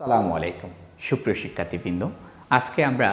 সালামু আলাইকুম। সুপ্রিয় শিক্ষার্থীবৃন্দ, আজকে আমরা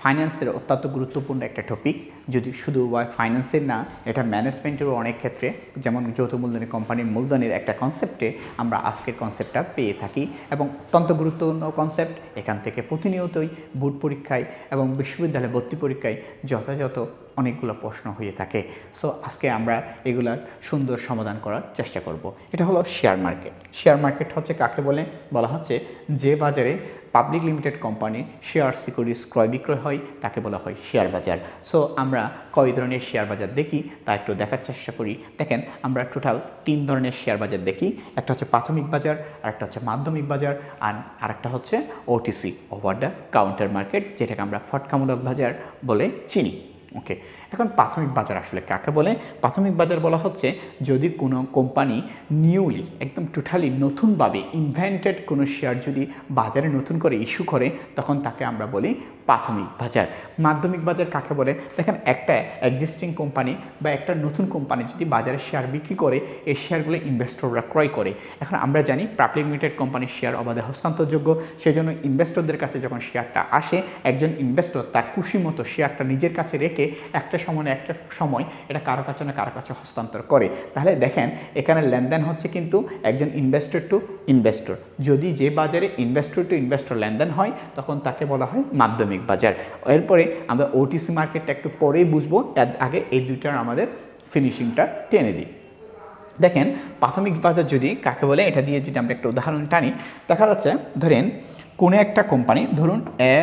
ফাইন্যান্সের অত্যন্ত গুরুত্বপূর্ণ একটা টপিক যদি শুধু ফাইন্যান্সের না, এটা ম্যানেজমেন্টেরও অনেক ক্ষেত্রে, যেমন যৌথ মূলধনী কোম্পানির মূলধনের একটা কনসেপ্টে আমরা আজকের কনসেপ্টটা পেয়ে থাকি এবং অত্যন্ত গুরুত্বপূর্ণ কনসেপ্ট এখান থেকে প্রতিনিয়তই বোর্ড পরীক্ষায় এবং বিশ্ববিদ্যালয় ভর্তি পরীক্ষায় যথাযথ অনেকগুলো প্রশ্ন হয়ে থাকে। সো আজকে আমরা এগুলার সুন্দর সমাধান করার চেষ্টা করব। এটা হলো শেয়ার মার্কেট শেয়ার মার্কেট হচ্ছে কাকে বলে? বলা হচ্ছে যে বাজারে পাবলিক লিমিটেড কোম্পানির শেয়ার সিকিউরিটিস ক্রয় বিক্রয় হয়, তাকে বলা হয় শেয়ার বাজার। সো আমরা কয় ধরনের শেয়ার বাজার দেখি, তা একটু দেখার চেষ্টা করি। দেখেন, আমরা টোটাল তিন ধরনের শেয়ার বাজার দেখি। একটা হচ্ছে প্রাথমিক বাজার আর একটা হচ্ছে মাধ্যমিক বাজার, আর আরেকটা হচ্ছে OTC over the counter market যেটাকে আমরা ফটকামূলক বাজার বলে চিনি। ওকে এখন প্রাথমিক বাজার আসলে কাকে বলে? প্রাথমিক বাজার বলা হচ্ছে যদি কোনো কোম্পানি নিউলি, একদম টোটালি নতুনভাবে ইনভেন্টেড কোনো শেয়ার যদি বাজারে নতুন করে ইস্যু করে, তখন তাকে আমরা বলি প্রাথমিক বাজার। মাধ্যমিক বাজার কাকে বলে? দেখেন একটা এক্সিস্টিং কোম্পানি বা একটা নতুন কোম্পানি যদি বাজারে শেয়ার বিক্রি করে, এই শেয়ারগুলো ইনভেস্টররা ক্রয় করে। এখন আমরা জানি পাবলিক লিমিটেড কোম্পানির শেয়ার অবাধে হস্তান্তরযোগ্য, সেজন্য ইনভেস্টরদের কাছে যখন শেয়ারটা আসে, একজন ইনভেস্টর তার খুশি মতো শেয়ারটা নিজের কাছে রেখে একটা সময় একটা সময় এটা কারও কাছে না কারও কাছে হস্তান্তর করে। তাহলে দেখেন, এখানে লেনদেন হচ্ছে কিন্তু একজন ইনভেস্টর টু ইনভেস্টর যদি যে বাজারে ইনভেস্টর টু ইনভেস্টর লেনদেন হয়, তখন তাকে বলা হয় মাধ্যমিক বাজার। এরপরে আমরা ওটিসি মার্কেটটা একটু পরেই বুঝব, এর আগে এই দুইটার আমাদের ফিনিশিংটা টেনে দিই। দেখেন, প্রাথমিক বাজার যদি কাকে বলে, এটা দিয়ে যদি আমরা একটা উদাহরণ টানি, দেখা যাচ্ছে, ধরেন কোনো একটা কোম্পানি ধরুন, এ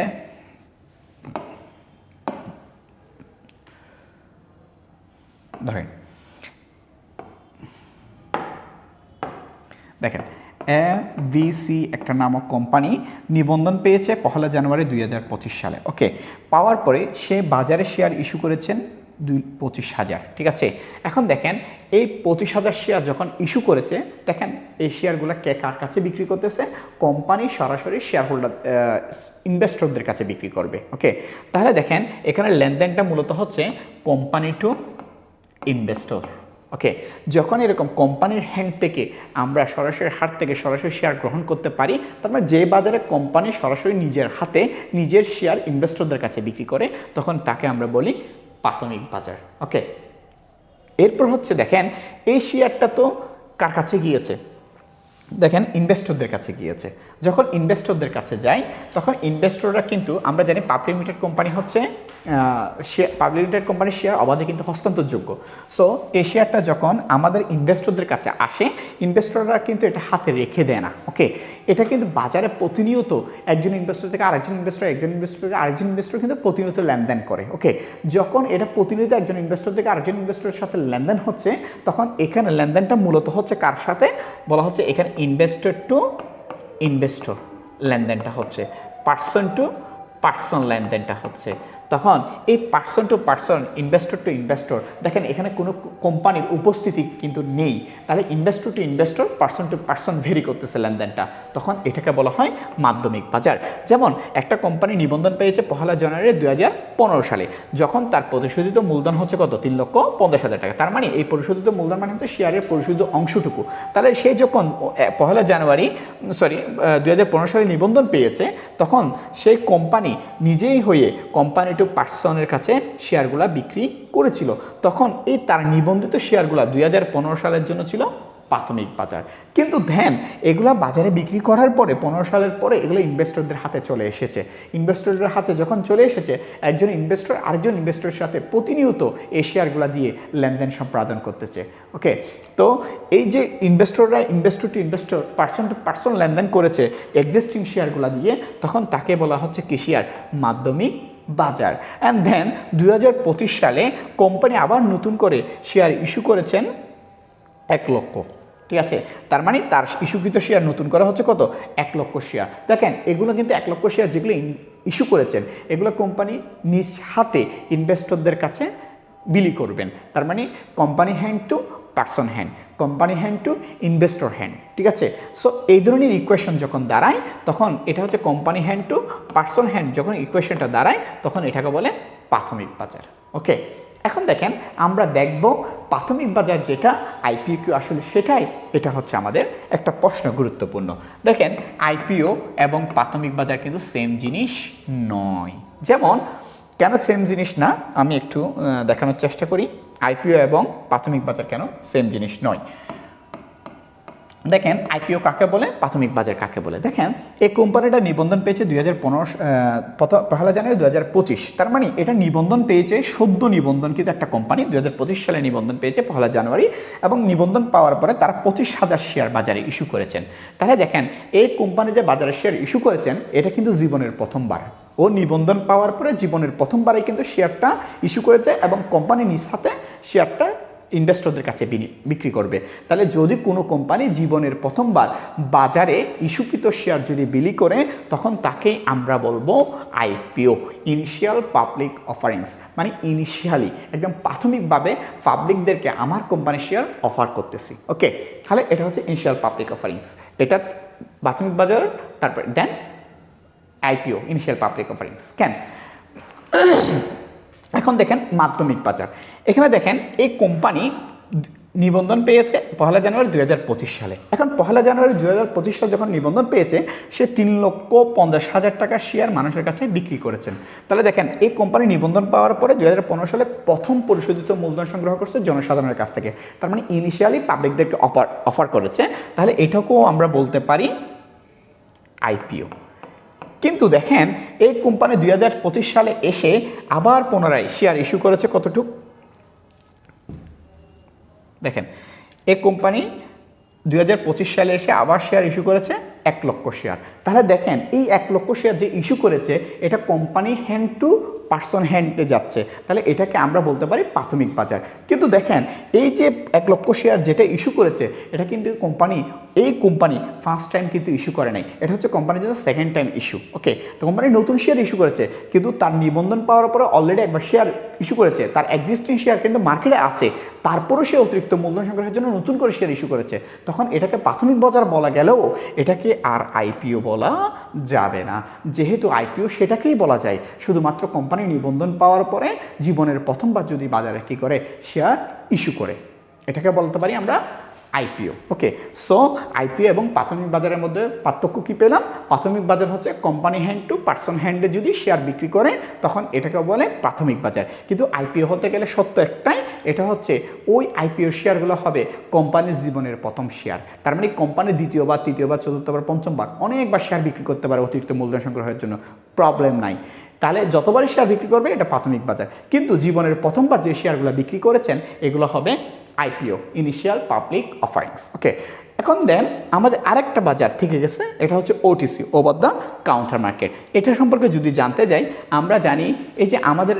ধরেন। দেখেন এ বিসি একটা নামক কোম্পানি নিবন্ধন পেয়েছে পহেলা জানুয়ারি দুই হাজার পঁচিশ সালে ওকে পাওয়ার পরে সে বাজারে শেয়ার ইস্যু করেছেন দুই, পঁচিশ হাজার, ঠিক আছে? এখন দেখেন, এই পঁচিশ হাজার শেয়ার যখন ইস্যু করেছে, দেখেন, এই শেয়ারগুলো কে কার কাছে বিক্রি করতেছে? কোম্পানি সরাসরি শেয়ার হোল্ডার ইনভেস্টরদের কাছে বিক্রি করবে ওকে তাহলে দেখেন, এখানে লেনদেনটা মূলত হচ্ছে কোম্পানি টু ইনভেস্টর ওকে যখন এরকম কোম্পানির হ্যান্ড থেকে আমরা সরাসরি হাট থেকে সরাসরি শেয়ার গ্রহণ করতে পারি, তার মানে যে বাজারে কোম্পানি সরাসরি নিজের হাতে নিজের শেয়ার ইনভেস্টরদের কাছে বিক্রি করে, তখন তাকে আমরা বলি প্রাথমিক বাজার। ওকে এরপর হচ্ছে দেখেন, এই শেয়ারটা তো কার কাছে গিয়েছে? দেখেন ইনভেস্টরদের কাছে গিয়েছে। যখন ইনভেস্টরদের কাছে যায় তখন ইনভেস্টররা কিন্তু, আমরা জানি পাবলিক লিমিটেড কোম্পানি হচ্ছে শেয়ার পাবলিক লিমিটেড কোম্পানির শেয়ার অবাধে কিন্তু হস্তান্তরযোগ্য। সো এই শেয়ারটা যখন আমাদের ইনভেস্টরদের কাছে আসে ইনভেস্টররা কিন্তু এটা হাতে রেখে দেয় না ওকে এটা কিন্তু বাজারে প্রতিনিয়ত একজন ইনভেস্টর থেকে আরেকজন ইনভেস্টর একজন ইনভেস্টর থেকে আরেকজন ইনভেস্টর কিন্তু প্রতিনিয়ত লেনদেন করে ওকে যখন এটা প্রতিনিয়ত একজন ইনভেস্টর থেকে আরেকজন ইনভেস্টরের সাথে লেনদেন হচ্ছে, তখন এখানে লেনদেনটা মূলত হচ্ছে কার সাথে? বলা হচ্ছে এখানে ইনভেস্টর টু ইনভেস্টর লেনদেনটা হচ্ছে। পার্সন টু পার্সন লেনদেনটা হচ্ছে। তখন এই person to person investor to investor দেখেন এখানে কোনো কোম্পানির উপস্থিতি কিন্তু নেই। তাহলে investor to investor person to person very করতেছে লেনদেনটা। তখন এটাকে বলা হয় মাধ্যমিক বাজার। যেমন একটা কোম্পানি নিবন্ধন পেয়েছে পহেলা জানুয়ারি দু হাজার পনেরো সালে। যখন তার প্রতিশোধিত মূলধন হচ্ছে কত? তিন লক্ষ পঞ্চাশ হাজার টাকা। তার মানে এই পরিশোধিত মূলধন মানে হচ্ছে শেয়ারের পরিশোধিত অংশটুকু। তাহলে সে যখন পহেলা জানুয়ারি সরি দু হাজার পনেরো সালে নিবন্ধন পেয়েছে, তখন সেই কোম্পানি নিজেই হয়ে কোম্পানি টু পার্সনের কাছে শেয়ারগুলা বিক্রি করেছিল। তখন এই তার নিবন্ধিত শেয়ারগুলা দুই হাজার পনেরো সালের জন্য ছিল প্রাথমিক বাজার। কিন্তু ধ্যান, এগুলা বাজারে বিক্রি করার পরে, পনেরো সালের পরে এগুলো ইনভেস্টরদের হাতে চলে এসেছে। ইনভেস্টরদের হাতে যখন চলে এসেছে, একজন ইনভেস্টর আরেকজন ইনভেস্টরের সাথে প্রতিনিয়ত এই শেয়ারগুলা দিয়ে লেনদেন সম্পাদন করতেছে। ওকে? তো এই যে ইনভেস্টররা investor to investor person to person লেনদেন করেছে এক্সিস্টিং শেয়ারগুলা দিয়ে, তখন তাকে বলা হচ্ছে কি শেয়ার মাধ্যমিক বাজার। অ্যান্ড দেন দু হাজার পঁচিশ সালে কোম্পানি আবার নতুন করে শেয়ার ইস্যু করেছেন এক লক্ষ। ঠিক আছে? তার মানে তার ইস্যুকৃত শেয়ার নতুন করা হচ্ছে কত? এক লক্ষ শেয়ার দেখেন, এগুলো কিন্তু এক লক্ষ শেয়ার যেগুলো ইস্যু করেছেন, এগুলো কোম্পানি নিজ হাতে ইনভেস্টরদের কাছে বিলি করবেন। তার মানে company hand to person hand company hand to investor hand ঠিক আছে? সো এই ধরনের ইকুয়েশন যখন দাঁড়ায়, তখন এটা হচ্ছে company hand to person hand যখন ইকুয়েশনটা দাঁড়ায়, তখন এটাকে বলে প্রাথমিক বাজার ওকে এখন দেখেন, আমরা দেখব প্রাথমিক বাজার যেটা আইপিও আসলে সেটাই, এটা হচ্ছে আমাদের একটা প্রশ্ন গুরুত্বপূর্ণ। দেখেন আইপিও এবং প্রাথমিক বাজার কিন্তু সেম জিনিস নয়। যেমন, কেন সেম জিনিস না? আমি একটু দেখানোর চেষ্টা করি। আইপিও এবং প্রাথমিক বাজার কেন? সেম জিনিস নয়। দেখেন আইপিও কাকে বলে? প্রাথমিক বাজার কাকে বলে? দেখেন, এই কোম্পানিটা নিবন্ধন পেয়েছে দুই হাজার পনেরো পহেলা জানুয়ারি দু হাজার পঁচিশ। তার মানে এটা নিবন্ধন পেয়েছে সদ্য নিবন্ধন কিন্তু একটা কোম্পানি দু হাজার পঁচিশ সালে নিবন্ধন পেয়েছে পহেলা জানুয়ারি এবং নিবন্ধন পাওয়ার পরে তারা পঁচিশ হাজার শেয়ার বাজারে ইস্যু করেছেন। তাহলে দেখেন, এই কোম্পানি যে বাজারে শেয়ার ইস্যু করেছেন, এটা কিন্তু জীবনের প্রথমবার। ও নিবন্ধন পাওয়ার পরে জীবনের প্রথমবারে কিন্তু শেয়ারটা ইস্যু করেছে এবং কোম্পানি নিজ সাথে শেয়ারটা ইনভেস্টরদের কাছে বিক্রি করবে। তাহলে যদি কোনো কোম্পানি জীবনের প্রথমবার বাজারে ইস্যুকৃত শেয়ার যদি বিলি করে, তখন তাকেই আমরা বলব আইপিও ইনিশিয়াল পাবলিক অফারিংস মানে ইনিশিয়ালি একদম প্রাথমিকভাবে পাবলিকদেরকে আমার কোম্পানির শেয়ার অফার করতেছি। ওকে তাহলে এটা হচ্ছে ইনিশিয়াল পাবলিক অফারিংস এটা প্রাথমিক বাজার, তারপর then IPO initial public offerings কেন? এখন দেখেন মাধ্যমিক বাজার এখানে দেখেন এই কোম্পানি নিবন্ধন পেয়েছে পহেলা জানুয়ারি দু পঁচিশ সালে। এখন পহেলা জানুয়ারি দু পঁচিশ সালে যখন নিবন্ধন পেয়েছে, সে তিন লক্ষ পঞ্চাশ হাজার টাকার শেয়ার মানুষের কাছে বিক্রি করেছেন। তাহলে দেখেন এই কোম্পানি নিবন্ধন পাওয়ার পরে দু হাজার পনেরো সালে প্রথম পরিশোধিত মূলধন সংগ্রহ করছে জনসাধারণের কাছ থেকে। তার মানে ইনিশিয়ালি পাবলিকদেরকে অফার অফার করেছে। তাহলে এটাকেও আমরা বলতে পারি আইপিও কিন্তু দেখেন, এই কোম্পানি দুই হাজার পঁচিশ সালে এসে আবার পুনরায় শেয়ার ইস্যু করেছে কতটুক? দেখেন, এই কোম্পানি দুই হাজার পঁচিশ সালে এসে আবার শেয়ার ইস্যু করেছে এক লক্ষ শেয়ার তাহলে দেখেন, এই এক লক্ষ শেয়ার যে ইস্যু করেছে, এটা কোম্পানি হ্যান্ড টু পার্সন হ্যান্ডে যাচ্ছে, তাহলে এটাকে আমরা বলতে পারি প্রাথমিক বাজার। কিন্তু দেখেন, এই যে এক লক্ষ শেয়ার যেটা ইস্যু করেছে, এটা কিন্তু কোম্পানি এই কোম্পানি ফার্স্ট টাইম কিন্তু ইস্যু করে নাই। এটা হচ্ছে কোম্পানির জন্য সেকেন্ড টাইম ইস্যু ওকে তো কোম্পানি নতুন শেয়ার ইস্যু করেছে, কিন্তু তার নিবন্ধন পাওয়ার পরে অলরেডি একবার শেয়ার ইস্যু করেছে। তার এক্সিস্টিং শেয়ার কিন্তু মার্কেটে আছে, তারপরও সে অতিরিক্ত মূলধন সংগ্রহের জন্য নতুন করে শেয়ার ইস্যু করেছে। তখন এটাকে প্রাথমিক বাজার বলা গেলেও এটাকে আর আইপিও বলা যাবে না। যেহেতু আইপিও সেটাকেই বলা যায়, শুধুমাত্র কোম্পানি নিবন্ধন পাওয়ার পরে জীবনের প্রথমবার যদি বাজারে কী করে? শেয়ার ইস্যু করে। এটাকে বলতে পারি আমরা আইপিও ওকে, সো আইপিও এবং প্রাথমিক বাজারের মধ্যে পার্থক্য কী পেলাম? প্রাথমিক বাজার হচ্ছে কোম্পানি হ্যান্ড টু পার্সন হ্যান্ডে যদি শেয়ার বিক্রি করে, তখন এটাকে বলে প্রাথমিক বাজার। কিন্তু আইপিও হতে গেলে সত্য একটাই, এটা হচ্ছে ওই আইপিও শেয়ারগুলো হবে কোম্পানির জীবনের প্রথম শেয়ার তার মানে কোম্পানি দ্বিতীয়বার, তৃতীয়বার, চতুর্থবার, পঞ্চমবার অনেকবার শেয়ার বিক্রি করতে পারে অতিরিক্ত মূলধন সংগ্রহের জন্য। প্রবলেম নাই। তাহলে যতবারই শেয়ার বিক্রি করবে, এটা প্রাথমিক বাজার। কিন্তু জীবনের প্রথমবার যে শেয়ারগুলো বিক্রি করেছেন, এগুলো হবে IPO initial public offerings okay এখন দেন আমাদের আরেকটা বাজার থেকে গেছে, এটা হচ্ছে OTC over the counter market এটা সম্পর্কে যদি জানতে যাই, আমরা জানি এই যে আমাদের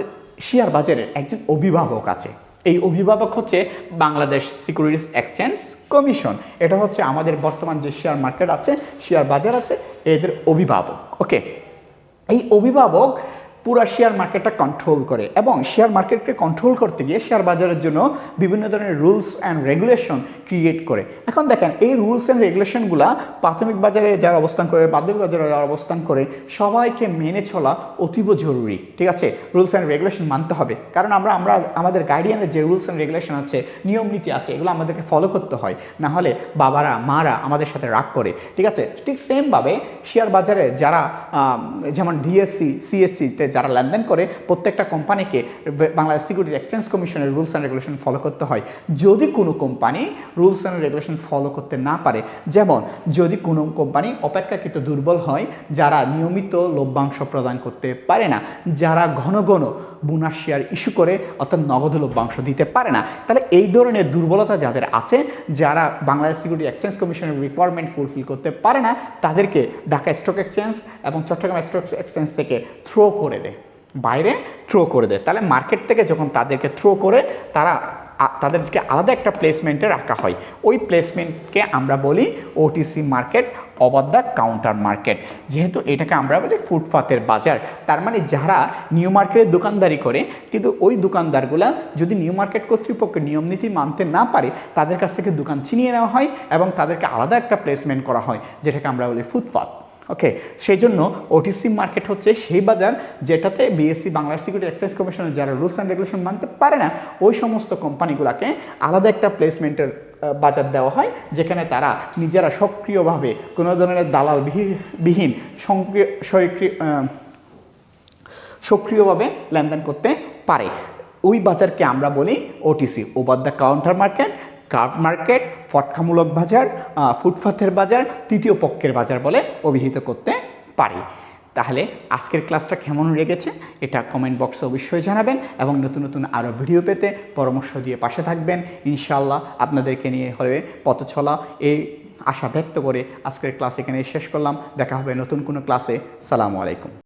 শেয়ার বাজারের একজন অভিভাবক আছে। এই অভিভাবক হচ্ছে বাংলাদেশ সিকিউরিটিস এক্সচেঞ্জ কমিশন এটা হচ্ছে আমাদের বর্তমান যে শেয়ার মার্কেট আছে শেয়ার বাজার আছে, এদের অভিভাবক ওকে এই অভিভাবক পুরো শেয়ার মার্কেটটা কন্ট্রোল করে এবং শেয়ার মার্কেটকে কন্ট্রোল করতে গিয়ে শেয়ার বাজারের জন্য বিভিন্ন ধরনের রুলস অ্যান্ড রেগুলেশন ক্রিয়েট করে। এখন দেখেন, এই রুলস অ্যান্ড রেগুলেশনগুলা প্রাথমিক বাজারে যারা অবস্থান করে, মাধ্যমিক বাজারে যারা অবস্থান করে, সবাইকে মেনে চলা অতীব জরুরি, ঠিক আছে? রুলস অ্যান্ড রেগুলেশন মানতে হবে। কারণ আমরা আমরা, আমাদের গার্ডিয়ানের যে রুলস অ্যান্ড রেগুলেশন আছে, নিয়ম নীতি আছে, এগুলো আমাদেরকে ফলো করতে হয়। না হলে বাবারা, মারা আমাদের সাথে রাগ করে, ঠিক আছে? ঠিক সেমভাবে শেয়ার বাজারে যারা যেমন ডিএসসি সিএসসিতে যারা লেনদেন করে প্রত্যেকটা কোম্পানিকে বাংলাদেশ সিকিউরিটি এক্সচেঞ্জ কমিশনের রুলস অ্যান্ড রেগুলেশন ফলো করতে হয়। যদি কোনো company rules and regulation follow করতে না পারে, যেমন যদি কোনো কোম্পানি অপেক্ষাকৃত দুর্বল হয়, যারা নিয়মিত লভ্যাংশ প্রদান করতে পারে না, যারা ঘন ঘন বোনাস শেয়ার ইস্যু করে, অর্থাৎ নগদ লভ্যাংশ দিতে পারে না, তাহলে এই ধরনের দুর্বলতা যাদের আছে, যারা বাংলাদেশ সিকিউরিটি এক্সচেঞ্জ কমিশনের রিকোয়ারমেন্ট ফুলফিল করতে পারে না, তাদেরকে ঢাকা স্টক এক্সচেঞ্জ এবং চট্টগ্রাম স্টক এক্সচেঞ্জ থেকে থ্রো করে বাইরে থ্রো করে দেয়। তাহলে মার্কেট থেকে যখন তাদেরকে থ্রো করে, তারা তাদেরকে আলাদা একটা প্লেসমেন্টে রাখা হয়। ওই প্লেসমেন্টকে আমরা বলি OTC market over the counter market যেহেতু এটাকে আমরা বলি ফুটপাতের বাজার, তার মানে যারা নিউ মার্কেটের দোকানদারি করে, কিন্তু ওই দোকানদারগুলা যদি নিউ মার্কেট কর্তৃপক্ষের নিয়ম নীতি মানতে না পারে, তাদের কাছ থেকে দোকান ছিনিয়ে নেওয়া হয় এবং তাদেরকে আলাদা একটা প্লেসমেন্ট করা হয়, যেটাকে আমরা বলি ফুটপাত। ওকে সেই জন্য ওটিসি মার্কেট হচ্ছে সেই বাজার যেটাতে বিএসসি বাংলাদেশ সিকিউরিটি এক্সচেঞ্জ কমিশনের যারা রুলস অ্যান্ড রেগুলেশন মানতে পারে না, ওই সমস্ত কোম্পানিগুলোকে আলাদা একটা প্লেসমেন্টের বাজার দেওয়া হয়, যেখানে তারা নিজেরা সক্রিয়ভাবে কোনো ধরনের দালাল বিহি- বিহীন সক্রিয় সক্রিয় সক্রিয়ভাবে লেনদেন করতে পারে। ওই বাজারকে আমরা বলি OTC over the counter market card market ফটকামূলক বাজার ফুটপাথের বাজার, তৃতীয় পক্ষের বাজার বলে অভিহিত করতে পারি। তাহলে আজকের ক্লাসটা কেমন লেগেছে? এটা কমেন্ট বক্সে অবশ্যই জানাবেন এবং নতুন নতুন আরও ভিডিও পেতে পরামর্শ দিয়ে পাশে থাকবেন। ইনশাআল্লাহ আপনাদেরকে নিয়ে হবে পথ চলা এই আশা ব্যক্ত করে আজকের ক্লাস এখানে শেষ করলাম। দেখা হবে নতুন কোনো ক্লাসে। সালামু আলাইকুম।